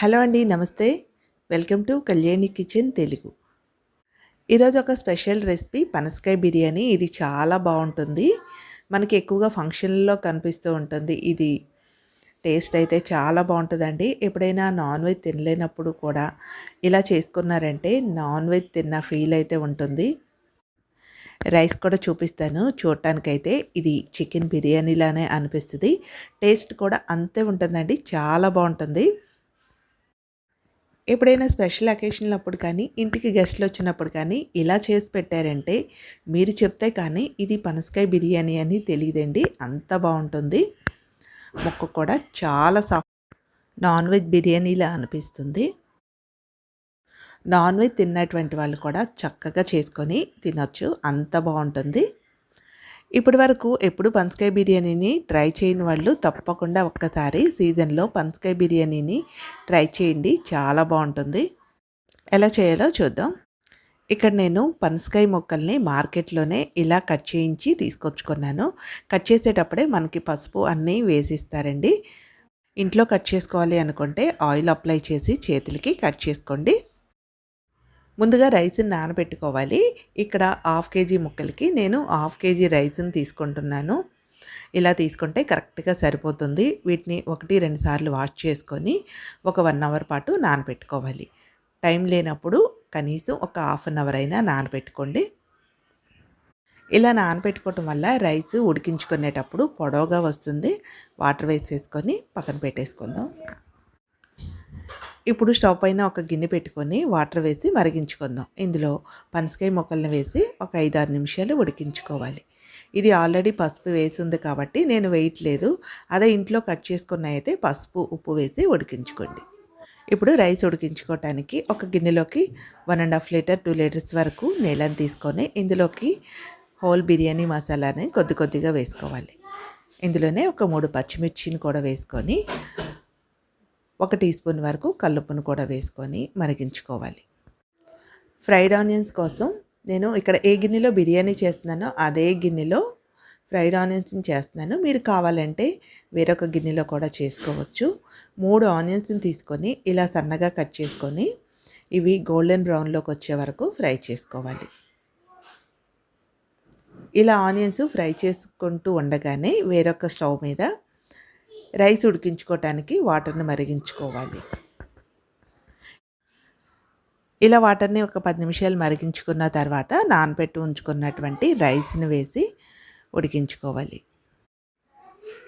Hello అండి namaste. Welcome to Kalyani kitchen Telugu. ఈరోజు ఒక స్పెషల్ రెసిపీ పనసకాయ బిర్యానీ. ఇది చాలా బాగుంటుంది. మనకి ఎక్కువగా ఫంక్షన్లో కనిపిస్తూ ఉంటుంది ఇది. టేస్ట్ అయితే చాలా బాగుంటుందండి. ఎప్పుడైనా నాన్ వెజ్ తినలేనప్పుడు కూడా ఇలా చేసుకున్నారంటే నాన్ వెజ్ తిన్న ఫీల్ అయితే ఉంటుంది. రైస్ కూడా చూపిస్తాను. చూడటానికైతే ఇది చికెన్ బిర్యానీలానే అనిపిస్తుంది. టేస్ట్ కూడా అంతే ఉంటుందండి. చాలా బాగుంటుంది. ఎప్పుడైనా స్పెషల్ అకేషన్లు అప్పుడు కానీ ఇంటికి గెస్ట్లు వచ్చినప్పుడు కానీ ఇలా చేసి పెట్టారంటే మీరు చెప్తే కానీ ఇది పనసకాయ బిర్యానీ అని తెలియదండి. అంత బాగుంటుంది. ముక్క కూడా చాలా సాఫ్ట్ నాన్ వెజ్ బిర్యానీలా అనిపిస్తుంది. నాన్ వెజ్ తిన్నటువంటి వాళ్ళు కూడా చక్కగా చేసుకొని తినొచ్చు. అంత బాగుంటుంది. ఇప్పటి వరకు ఎప్పుడు పనసకాయ బిర్యానీని ట్రై చేయని వాళ్ళు తప్పకుండా ఒక్కసారి సీజన్లో పనసకాయ బిర్యానీని ట్రై చేయండి. చాలా బాగుంటుంది. ఎలా చేయాలో చూద్దాం. ఇక్కడ నేను పనసకాయ మొక్కల్ని మార్కెట్లోనే ఇలా కట్ చేయించి తీసుకొచ్చుకున్నాను. కట్ చేసేటప్పుడే మనకి పసుపు అన్నీ వేసిస్తారండి. ఇంట్లో కట్ చేసుకోవాలి అనుకుంటే ఆయిల్ అప్లై చేసి చేతులకి కట్ చేసుకోండి. ముందుగా రైస్ని నానబెట్టుకోవాలి. ఇక్కడ హాఫ్ కేజీ ముక్కలకి నేను హాఫ్ కేజీ రైస్ని తీసుకుంటున్నాను. ఇలా తీసుకుంటే కరెక్ట్గా సరిపోతుంది. వీటిని ఒకటి రెండు సార్లు వాష్ చేసుకొని ఒక వన్ అవర్ పాటు నానబెట్టుకోవాలి. టైం లేనప్పుడు కనీసం ఒక హాఫ్ అన్ అవర్ అయినా నానబెట్టుకోండి. ఇలా నానబెట్టుకోవటం వల్ల రైస్ ఉడికించుకునేటప్పుడు పొడవుగా వస్తుంది. వాటర్ వేసేసుకొని పక్కన పెట్టేసుకుందాం. ఇప్పుడు స్టవ్ పైన ఒక గిన్నె పెట్టుకొని వాటర్ వేసి మరిగించుకుందాం. ఇందులో పనసకాయ మొక్కలను వేసి ఒక ఐదారు నిమిషాలు ఉడికించుకోవాలి. ఇది ఆల్రెడీ పసుపు వేసి ఉంది కాబట్టి నేను వేయట్లేదు. అదే ఇంట్లో కట్ చేసుకున్న అయితే పసుపు ఉప్పు వేసి ఉడికించుకోండి. ఇప్పుడు రైస్ ఉడికించుకోవటానికి ఒక గిన్నెలోకి one and half litre two litres వరకు నీళ్ళని తీసుకొని ఇందులోకి హోల్ బిర్యానీ మసాలాని కొద్ది కొద్దిగా వేసుకోవాలి. ఇందులోనే ఒక మూడు పచ్చిమిర్చిని కూడా వేసుకొని ఒక టీ స్పూన్ వరకు కల్లుప్పును కూడా వేసుకొని మరిగించుకోవాలి. ఫ్రైడ్ ఆనియన్స్ కోసం నేను ఇక్కడ ఏ గిన్నెలో బిర్యానీ చేస్తున్నానో అదే గిన్నెలో ఫ్రైడ్ ఆనియన్స్ని చేస్తున్నాను. మీరు కావాలంటే వేరొక గిన్నెలో కూడా చేసుకోవచ్చు. మూడు ఆనియన్స్ని తీసుకొని ఇలా సన్నగా కట్ చేసుకొని ఇవి గోల్డెన్ బ్రౌన్లోకి వచ్చే వరకు ఫ్రై చేసుకోవాలి. ఇలా ఆనియన్స్ ఫ్రై చేసుకుంటూ ఉండగానే వేరొక స్టవ్ మీద రైస్ ఉడికించుకోవటానికి వాటర్ని మరిగించుకోవాలి. ఇలా వాటర్ని ఒక పది నిమిషాలు మరిగించుకున్న తర్వాత నానబెట్టి ఉంచుకున్నటువంటి రైస్ని వేసి ఉడికించుకోవాలి.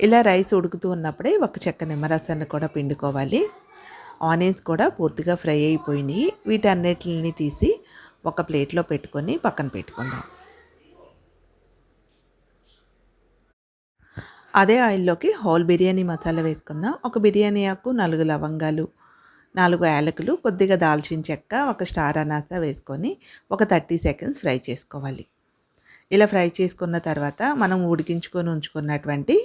ఇలా రైస్ ఉడుకుతూ ఉన్నప్పుడే ఒక చెక్క నిమ్మరసాన్ని కూడా పిండుకోవాలి. ఆనియన్స్ కూడా పూర్తిగా ఫ్రై అయిపోయినాయి. వీటన్నిటిని తీసి ఒక ప్లేట్లో పెట్టుకొని పక్కన పెట్టుకుందాం. అదే ఆయిల్లోకి హోల్ బిర్యానీ మసాలా వేసుకుందాం. ఒక బిర్యానీ ఆకు నాలుగు లవంగాలు నాలుగు యాలకులు కొద్దిగా దాల్చిన చెక్క ఒక స్టార్ అనాస వేసుకొని ఒక థర్టీ సెకండ్స్ ఫ్రై చేసుకోవాలి. ఇలా ఫ్రై చేసుకున్న తర్వాత మనం ఉడికించుకొని ఉంచుకున్నటువంటి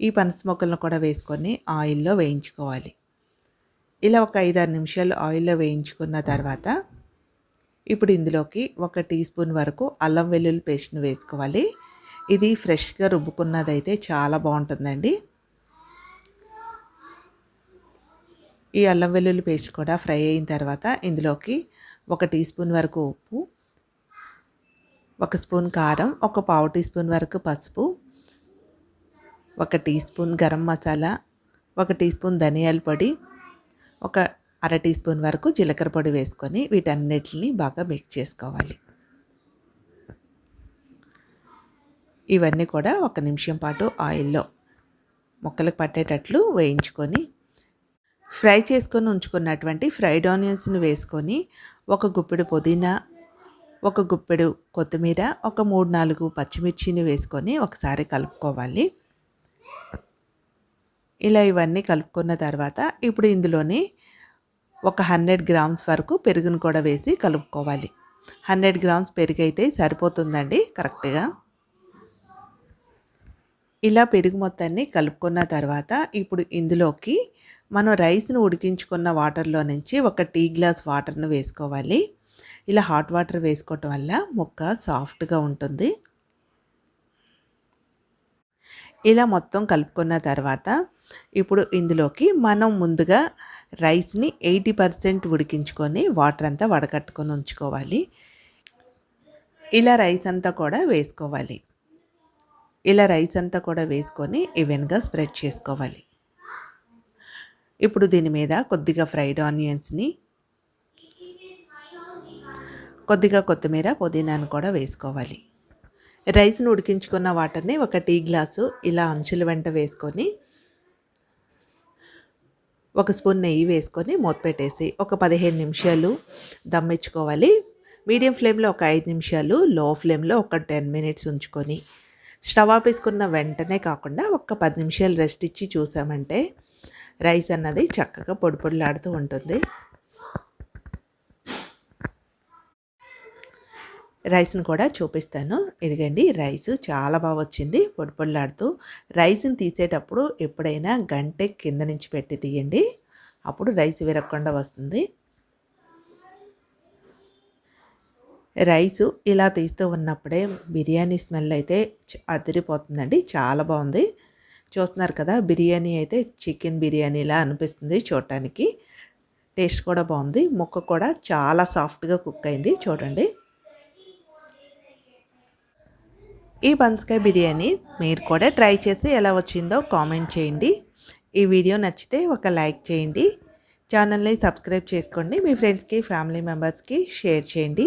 ఈ పనస మొక్కలను కూడా వేసుకొని ఆయిల్లో వేయించుకోవాలి. ఇలా ఒక ఐదారు నిమిషాలు ఆయిల్లో వేయించుకున్న తర్వాత ఇప్పుడు ఇందులోకి ఒక టీ స్పూన్ వరకు అల్లం వెల్లుల్లి పేస్ట్ని వేసుకోవాలి. ఇది ఫ్రెష్గా రుబ్బుకున్నదైతే చాలా బాగుంటుందండి. ఈ అల్లం వెల్లుల్లి పేస్ట్ కూడా ఫ్రై అయిన తర్వాత ఇందులోకి ఒక టీ స్పూన్ వరకు ఉప్పు ఒక స్పూన్ కారం ఒక పావు టీ స్పూన్ వరకు పసుపు ఒక టీ స్పూన్ గరం మసాలా ఒక టీ స్పూన్ ధనియాల పొడి ఒక అర టీ స్పూన్ వరకు జీలకర్ర పొడి వేసుకొని వీటన్నిటిని బాగా మిక్స్ చేసుకోవాలి. ఇవన్నీ కూడా ఒక నిమిషం పాటు ఆయిల్లో ముక్కలకు పట్టేటట్లు వేయించుకొని ఫ్రై చేసుకొని ఉంచుకున్నటువంటి ఫ్రైడ్ ఆనియన్స్ని వేసుకొని ఒక గుప్పెడు పుదీనా ఒక గుప్పెడు కొత్తిమీర ఒక మూడు నాలుగు పచ్చిమిర్చిని వేసుకొని ఒకసారి కలుపుకోవాలి. ఇలా ఇవన్నీ కలుపుకున్న తర్వాత ఇప్పుడు ఇందులోని ఒక హండ్రెడ్ గ్రామ్స్ వరకు పెరుగును కూడా వేసి కలుపుకోవాలి. హండ్రెడ్ గ్రామ్స్ పెరుగు అయితే సరిపోతుందండి కరెక్ట్గా. ఇలా పెరుగు మొత్తాన్ని కలుపుకున్న తర్వాత ఇప్పుడు ఇందులోకి మనం రైస్ను ఉడికించుకున్న వాటర్లో నుంచి ఒక టీ గ్లాస్ వాటర్ను వేసుకోవాలి. ఇలా హాట్ వాటర్ వేసుకోవటం వల్ల ముక్క సాఫ్ట్గా ఉంటుంది. ఇలా మొత్తం కలుపుకున్న తర్వాత ఇప్పుడు ఇందులోకి మనం ముందుగా రైస్ని ఎయిటీ పర్సెంట్ ఉడికించుకొని వాటర్ అంతా వడకట్టుకొని ఉంచుకోవాలి. ఇలా రైస్ అంతా కూడా వేసుకోవాలి. ఇలా రైస్ అంతా కూడా వేసుకొని ఈవెన్గా స్ప్రెడ్ చేసుకోవాలి. ఇప్పుడు దీని మీద కొద్దిగా ఫ్రైడ్ ఆనియన్స్ని కొద్దిగా కొత్తిమీర పుదీనాను కూడా వేసుకోవాలి. రైస్ను ఉడికించుకున్న వాటర్ని ఒక టీ గ్లాసు ఇలా అంచుల వెంట వేసుకొని ఒక స్పూన్ నెయ్యి వేసుకొని మూత పెట్టేసి ఒక పదిహేను నిమిషాలు దమ్మించుకోవాలి. మీడియం ఫ్లేమ్లో ఒక ఐదు నిమిషాలు లో ఫ్లేమ్లో ఒక టెన్ మినిట్స్ ఉంచుకొని స్టవ్ ఆపేసుకున్న వెంటనే కాకుండా ఒక పది నిమిషాలు రెస్ట్ ఇచ్చి చూసామంటే రైస్ అన్నది చక్కగా పొడి పొడిలాడుతూ ఉంటుంది. రైస్ని కూడా చూపిస్తాను. ఇదిగండి రైస్ చాలా బాగా వచ్చింది. పొడి పొడిలాడుతూ రైస్ని తీసేటప్పుడు ఎప్పుడైనా గంటె కింద నుంచి పెట్టి తీయండి. అప్పుడు రైస్ విరగకుండా వస్తుంది. రైసు ఇలా తీస్తూ ఉన్నప్పుడే బిర్యానీ స్మెల్ అయితే అదిరిపోతుందండి. చాలా బాగుంది. చూస్తున్నారు కదా బిర్యానీ అయితే చికెన్ బిర్యానీలా అనిపిస్తుంది చూడటానికి. టేస్ట్ కూడా బాగుంది. ముక్క కూడా చాలా సాఫ్ట్గా కుక్ అయింది చూడండి. ఈ బన్స్కాయ బిర్యానీ మీరు కూడా ట్రై చేసి ఎలా వచ్చిందో కామెంట్ చేయండి. ఈ వీడియో నచ్చితే ఒక లైక్ చేయండి. ఛానల్ని సబ్స్క్రైబ్ చేసుకోండి. మీ ఫ్రెండ్స్కి ఫ్యామిలీ మెంబర్స్కి షేర్ చేయండి.